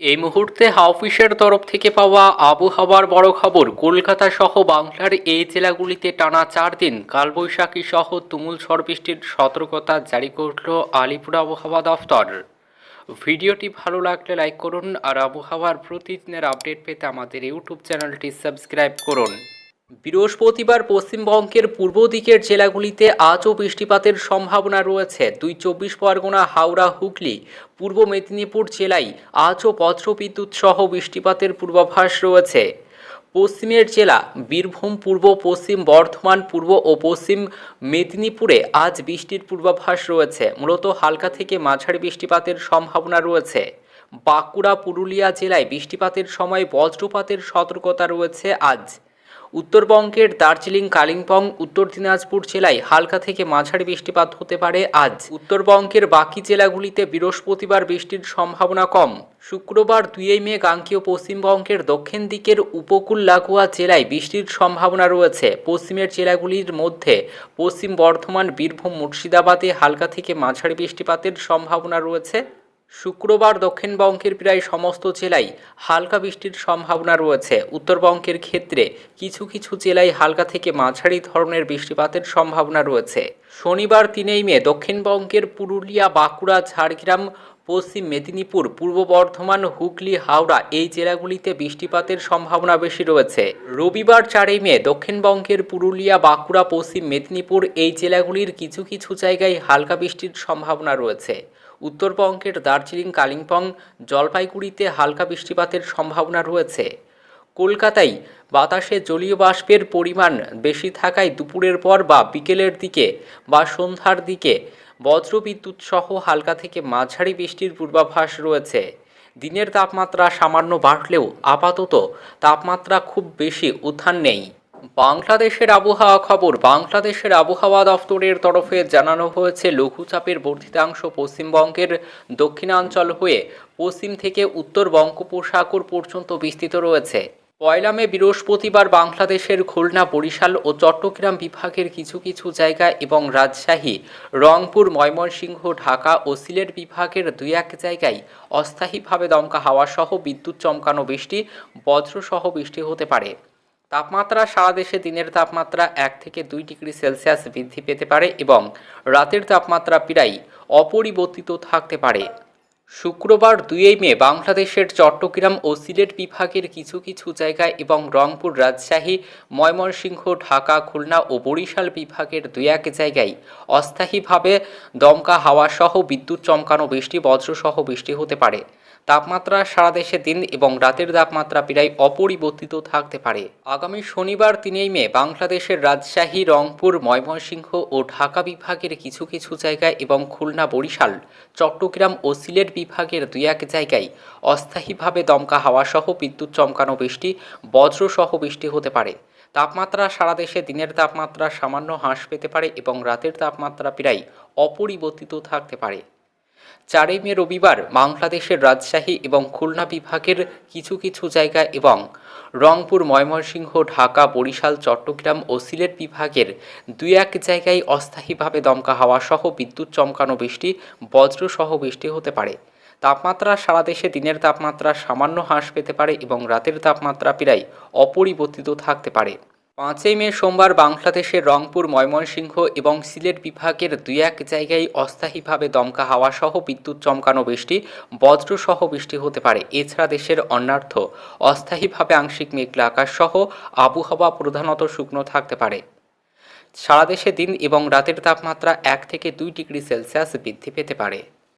এই মুহূর্তে হাওফিসের তরফ থেকে পাওয়া আবহাওয়ার বড় খবর, কলকাতা সহ বাংলার এই জেলাগুলিতে টানা চার দিন কালবৈশাখী সহ তুমুল ঝড় বৃষ্টির সতর্কতা জারি করল আলিপুর আবহাওয়া দফতর। ভিডিওটি ভালো লাগলে লাইক করুন আর আবহাওয়ার প্রতিদিনের আপডেট পেতে আমাদের ইউটিউব চ্যানেলটি সাবস্ক্রাইব করুন। বৃহস্পতিবার পশ্চিমবঙ্গের পূর্ব দিকের জেলাগুলিতে আজও বৃষ্টিপাতের সম্ভাবনা রয়েছে। দুই চব্বিশ পরগনা, হাওড়া, হুগলি, পূর্ব মেদিনীপুর জেলায় আজও বজ্রবিদ্যুৎ সহ বৃষ্টিপাতের পূর্বাভাস রয়েছে। পশ্চিমের জেলা বীরভূম, পূর্ব, পশ্চিম বর্ধমান, পূর্ব ও পশ্চিম মেদিনীপুরে আজ বৃষ্টির পূর্বাভাস রয়েছে। মূলত হালকা থেকে মাঝারি বৃষ্টিপাতের সম্ভাবনা রয়েছে। বাঁকুড়া, পুরুলিয়া জেলায় বৃষ্টিপাতের সময় বজ্রপাতের সতর্কতা রয়েছে আজ। উত্তরবঙ্গের দার্জিলিং, কালিম্পং, উত্তর দিনাজপুর জেলায় হালকা থেকে মাঝারি বৃষ্টিপাত হতে পারে আজ। উত্তরবঙ্গের বাকি জেলাগুলিতে বৃহস্পতিবার বৃষ্টির সম্ভাবনা কম। শুক্রবার দুই মে গাঙ্গীয় পশ্চিমবঙ্গের দক্ষিণ দিকের উপকূল লাগোয়া জেলায় বৃষ্টির সম্ভাবনা রয়েছে। পশ্চিমের জেলাগুলির মধ্যে পশ্চিম বর্ধমান, বীরভূম, মুর্শিদাবাদে হালকা থেকে মাঝারি বৃষ্টিপাতের সম্ভাবনা রয়েছে। শুক্রবার দক্ষিণবঙ্গের প্রায় সমস্ত জেলায় হালকা বৃষ্টির সম্ভাবনা রয়েছে। উত্তরবঙ্গের ক্ষেত্রে কিছু কিছু জেলায় হালকা থেকে মাঝারি ধরনের বৃষ্টিপাতের সম্ভাবনা রয়েছে। শনিবার তিনেই মে দক্ষিণবঙ্গের পুরুলিয়া, বাঁকুড়া, ঝাড়গ্রাম, পশ্চিম মেদিনীপুর, পূর্ব বর্ধমান, হুগলি, হাওড়া এই জেলাগুলিতে বৃষ্টিপাতের সম্ভাবনা বেশি রয়েছে। রবিবার চারই মে দক্ষিণবঙ্গের পুরুলিয়া, বাঁকুড়া, পশ্চিম মেদিনীপুর এই জেলাগুলির কিছু কিছু জায়গায় হালকা বৃষ্টির সম্ভাবনা রয়েছে। উত্তরবঙ্গের দার্জিলিং, কালিম্পং, জলপাইগুড়িতে হালকা বৃষ্টিপাতের সম্ভাবনা রয়েছে। কলকাতায় বাতাসে জলীয় বাষ্পের পরিমাণ বেশি থাকায় দুপুরের পর বা বিকেলের দিকে বা সন্ধ্যার দিকে বজ্রবিদ্যুৎ সহ হালকা থেকে মাঝারি বৃষ্টির পূর্বাভাস রয়েছে। দিনের তাপমাত্রা সামান্য বাড়লেও আপাতত তাপমাত্রা খুব বেশি উত্থান নেই। বাংলাদেশের আবহাওয়া খবর। বাংলাদেশের আবহাওয়া দফতরের তরফে জানানো হয়েছে, লঘুচাপের বর্ধিতাংশ পশ্চিমবঙ্গের দক্ষিণাঞ্চল হয়ে পশ্চিম থেকে উত্তর বঙ্গোপসাগর পর্যন্ত বিস্তৃত রয়েছে। পয়লা মে, বৃহস্পতিবার বাংলাদেশের খুলনা, বরিশাল ও চট্টগ্রাম বিভাগের কিছু কিছু জায়গা এবং রাজশাহী, রংপুর, ময়মনসিংহ, ঢাকা ও সিলেট বিভাগের দুই এক জায়গায় অস্থায়ীভাবে দমকা হাওয়া সহ বিদ্যুৎ চমকানো বৃষ্টি, বজ্রসহ বৃষ্টি হতে পারে। তাপমাত্রা সারা দেশে দিনের তাপমাত্রা এক থেকে দুই ডিগ্রি সেলসিয়াস বৃদ্ধি পেতে পারে এবং রাতের তাপমাত্রা প্রায় অপরিবর্তিত থাকতে পারে। শুক্রবার দুই মে বাংলাদেশের চট্টগ্রাম ও সিলেট বিভাগের কিছু কিছু জায়গায় এবং রংপুর রাজশাহী, ময়মনসিংহ, ঢাকা, খুলনা ও বরিশাল বিভাগের দুই এক জায়গায় অস্থায়ীভাবে দমকা হাওয়া সহ বিদ্যুৎ চমকানো বৃষ্টি, বজ্রসহ বৃষ্টি হতে পারে। তাপমাত্রা সারা দেশে দিন এবং রাতের তাপমাত্রা প্রায় অপরিবর্তিত থাকতে পারে। আগামী শনিবার তিনই মে বাংলাদেশের রাজশাহী, রংপুর, ময়মনসিংহ ও ঢাকা বিভাগের কিছু কিছু জায়গায় এবং খুলনা, বরিশাল, চট্টগ্রাম ও সিলেট বিভাগের দুই এক জায়গায় অস্থায়ীভাবে দমকা হাওয়া সহ বিদ্যুৎ চমকানো বৃষ্টি, বজ্রসহ বৃষ্টি হতে পারে। তাপমাত্রা সারা দেশে দিনের তাপমাত্রা সামান্য হ্রাস পেতে পারে এবং রাতের তাপমাত্রা প্রায় অপরিবর্তিত থাকতে পারে। চারই মে রবিবার বাংলাদেশের রাজশাহী এবং খুলনা বিভাগের কিছু কিছু জায়গা এবং রংপুর, ময়মনসিংহ, ঢাকা, বরিশাল, চট্টগ্রাম ও সিলেট বিভাগের দুই এক জায়গায় অস্থায়ীভাবে দমকা হাওয়া সহ বিদ্যুৎ চমকানো বৃষ্টি, বজ্রসহ বৃষ্টি হতে পারে। তাপমাত্রা সারা দেশে দিনের তাপমাত্রা সামান্য হ্রাস পেতে পারে এবং রাতের তাপমাত্রা প্রায় অপরিবর্তিত থাকতে পারে। পাঁচই মে সোমবার বাংলাদেশের রংপুর, ময়মনসিংহ এবং সিলেট বিভাগের দুই এক জায়গায় অস্থায়ীভাবে দমকা হাওয়া সহ বিদ্যুৎ চমকানো বৃষ্টি বজ্রসহ বৃষ্টি হতে পারে। এছাড়া দেশের অন্যার্থ অস্থায়ীভাবে আংশিক মেঘলা আকাশ সহ আবহাওয়া প্রধানত শুকনো থাকতে পারে। সারা দেশে দিন এবং রাতের তাপমাত্রা এক থেকে দুই ডিগ্রি সেলসিয়াস বৃদ্ধি পেতে পারে।